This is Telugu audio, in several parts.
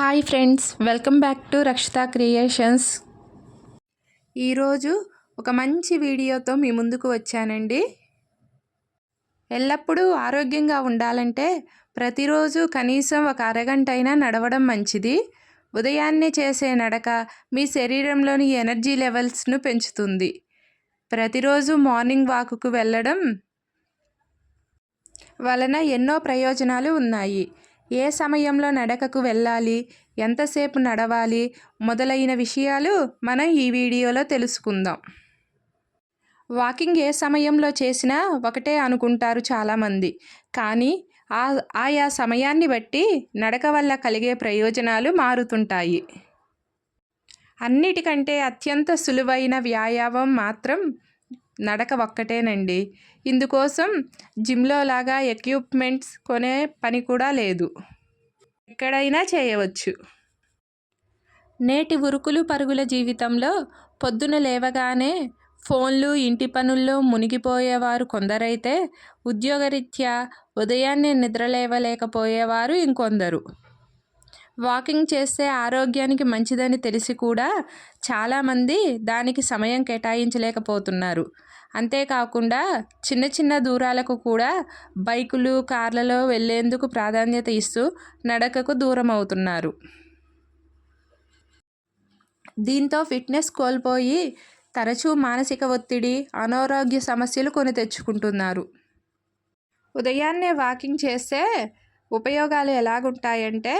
Hi friends welcome back to Rakshita Creations ఈరోజు ఒక మంచి వీడియోతో మీ ముందుకు వచ్చానండి. ఎల్లప్పుడూ ఆరోగ్యంగా ఉండాలంటే ప్రతిరోజు కనీసం ఒక అరగంట అయినా నడవడం మంచిది. ఉదయాన్నే చేసే నడక మీ శరీరంలోని ఎనర్జీ లెవెల్స్ను పెంచుతుంది. ప్రతిరోజు మార్నింగ్ వాకుకు వెళ్ళడం వలన ఎన్నో ప్రయోజనాలు ఉన్నాయి. ఏ సమయంలో నడకకు వెళ్ళాలి? ఎంతసేపు నడవాలి? మొదలైన విషయాలు మనం ఈ వీడియోలో తెలుసుకుందాం. వాకింగ్ ఏ సమయంలో చేసినా ఒకటే అనుకుంటారు చాలామంది. కానీ ఆ ఆయా సమయాన్ని బట్టి నడక వల్ల కలిగే ప్రయోజనాలు మారుతుంటాయి. అన్నిటికంటే అత్యంత సులువైన వ్యాయామం మాత్రం నడక ఒక్కటేనండి. ఇందుకోసం జిమ్లో లాగా ఎక్విప్మెంట్స్ కొనే పని కూడా లేదు. ఎక్కడైనా చేయవచ్చు. నేటి ఉరుకులు పరుగుల జీవితంలో పొద్దున లేవగానే ఫోన్లు ఇంటి పనుల్లో మునిగిపోయేవారు కొందరైతే ఉద్యోగరీత్యా ఉదయాన్నే నిద్రలేవలేకపోయేవారు ఇంకొందరు. వాకింగ్ చేస్తే ఆరోగ్యానికి మంచిదని తెలిసి కూడా చాలామంది దానికి సమయం కేటాయించలేకపోతున్నారు. అంతేకాకుండా చిన్న చిన్న దూరాలకు కూడా బైకులు కార్లలో వెళ్ళేందుకు ప్రాధాన్యత ఇస్తూ నడకకు దూరం అవుతున్నారు. దీంతో ఫిట్నెస్ కోల్పోయి తరచూ మానసిక ఒత్తిడి అనారోగ్య సమస్యలు కొని తెచ్చుకుంటున్నారు. ఉదయాన్నే వాకింగ్ చేస్తే ఉపయోగాలు ఎలాగుంటాయంటే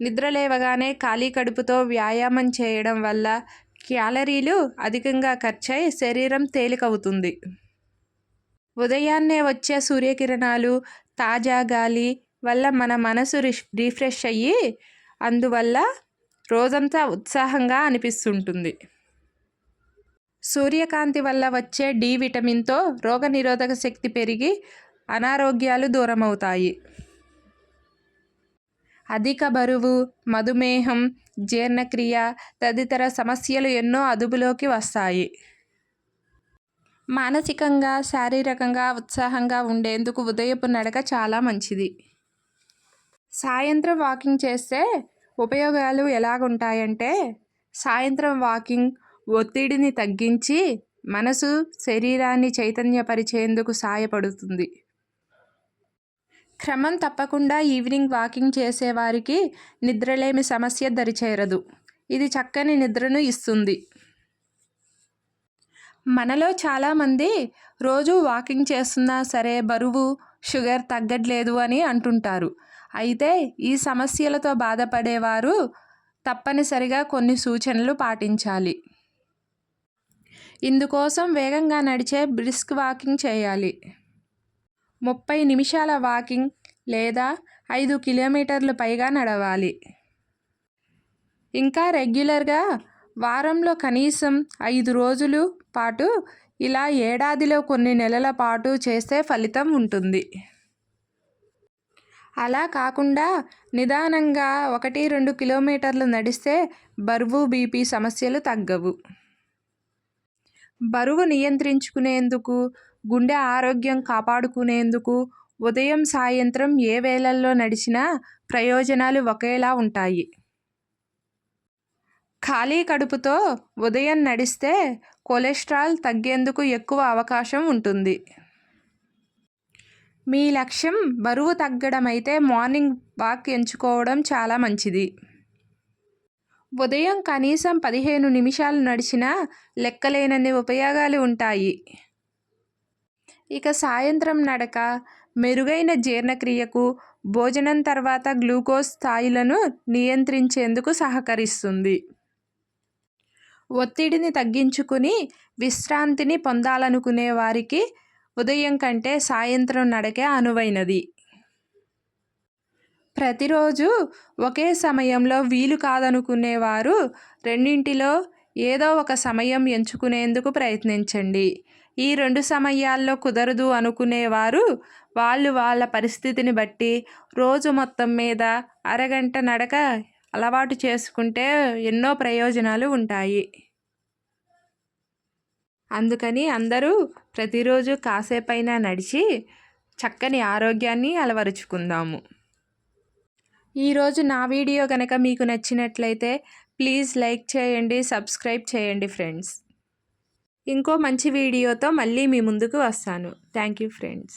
నిద్ర లేవగానే ఖాళీ కడుపుతో వ్యాయామం చేయడం వల్ల క్యాలరీలు అధికంగా ఖర్చై శరీరం తేలికవుతుంది. ఉదయాన్నే వచ్చే సూర్యకిరణాలు తాజా గాలి వల్ల మన మనసు రిఫ్రెష్ అయ్యి అందువల్ల రోజంతా ఉత్సాహంగా అనిపిస్తుంటుంది. సూర్యకాంతి వల్ల వచ్చే డి విటమిన్తో రోగనిరోధక శక్తి పెరిగి అనారోగ్యాలు దూరమవుతాయి. అధిక బరువు మధుమేహం జీర్ణక్రియ తదితర సమస్యలు ఎన్నో అదుపులోకి వస్తాయి. మానసికంగా శారీరకంగా ఉత్సాహంగా ఉండేందుకు ఉదయపు నడక చాలా మంచిది. సాయంత్రం వాకింగ్ చేస్తే ఉపయోగాలు ఎలాగుంటాయంటే సాయంత్రం వాకింగ్ ఒత్తిడిని తగ్గించి మనసు శరీరాన్ని చైతన్యపరిచేందుకు సాయపడుతుంది. క్రమం తప్పకుండా ఈవినింగ్ వాకింగ్ చేసేవారికి నిద్రలేమి సమస్య దరిచేరదు. ఇది చక్కని నిద్రను ఇస్తుంది. మనలో చాలామంది రోజు వాకింగ్ చేస్తున్నా సరే బరువు షుగర్ తగ్గట్లేదు అని అంటుంటారు. అయితే ఈ సమస్యలతో బాధపడేవారు తప్పనిసరిగా కొన్ని సూచనలు పాటించాలి. ఇందుకోసం వేగంగా నడిచే బ్రిస్క్ వాకింగ్ చేయాలి. ముప్పై నిమిషాల వాకింగ్ లేదా ఐదు కిలోమీటర్లు పైగా నడవాలి. ఇంకా రెగ్యులర్గా వారంలో కనీసం ఐదు రోజులు పాటు ఇలా ఏడాదిలో కొన్ని నెలల పాటు చేస్తే ఫలితం ఉంటుంది. అలా కాకుండా నిదానంగా ఒకటి రెండు కిలోమీటర్లు నడిస్తే బరువు బీపీ సమస్యలు తగ్గవు. బరువు నియంత్రించుకునేందుకు గుండె ఆరోగ్యం కాపాడుకునేందుకు ఉదయం సాయంత్రం ఏ వేళల్లో నడిచినా ప్రయోజనాలు ఒకేలా ఉంటాయి. ఖాళీ కడుపుతో ఉదయం నడిస్తే కొలెస్ట్రాల్ తగ్గేందుకు ఎక్కువ అవకాశం ఉంటుంది. మీ లక్ష్యం బరువు తగ్గడం అయితే మార్నింగ్ వాక్ ఎంచుకోవడం చాలా మంచిది. ఉదయం కనీసం పదిహేను నిమిషాలు నడిచినా లెక్కలేనన్ని ఉపయోగాలు ఉంటాయి. ఇక సాయంత్రం నడక మెరుగైన జీర్ణక్రియకు భోజనం తర్వాత గ్లూకోజ్ స్థాయిలను నియంత్రించేందుకు సహకరిస్తుంది. ఒత్తిడిని తగ్గించుకుని విశ్రాంతిని పొందాలనుకునే వారికి ఉదయం కంటే సాయంత్రం నడకే అనువైనది. ప్రతిరోజు ఒకే సమయంలో వీలు కాదనుకునేవారు రెండింటిలో ఏదో ఒక సమయం ఎంచుకునేందుకు ప్రయత్నించండి. ఈ రెండు సమయాల్లో కుదరదు అనుకునేవారు వాళ్ళు వాళ్ళ పరిస్థితిని బట్టి రోజు మొత్తం మీద అరగంట నడక అలవాటు చేసుకుంటే ఎన్నో ప్రయోజనాలు ఉంటాయి. అందుకని అందరూ ప్రతిరోజు కాసేపైనా నడిచి చక్కని ఆరోగ్యాన్ని అలవరుచుకుందాము. ఈరోజు నా వీడియో కనుక మీకు నచ్చినట్లయితే ప్లీజ్ లైక్ చేయండి సబ్స్క్రైబ్ చేయండి ఫ్రెండ్స్ ఇంకో మంచి వీడియోతో మళ్ళీ మీ ముందుకు వస్తాను. Thank you friends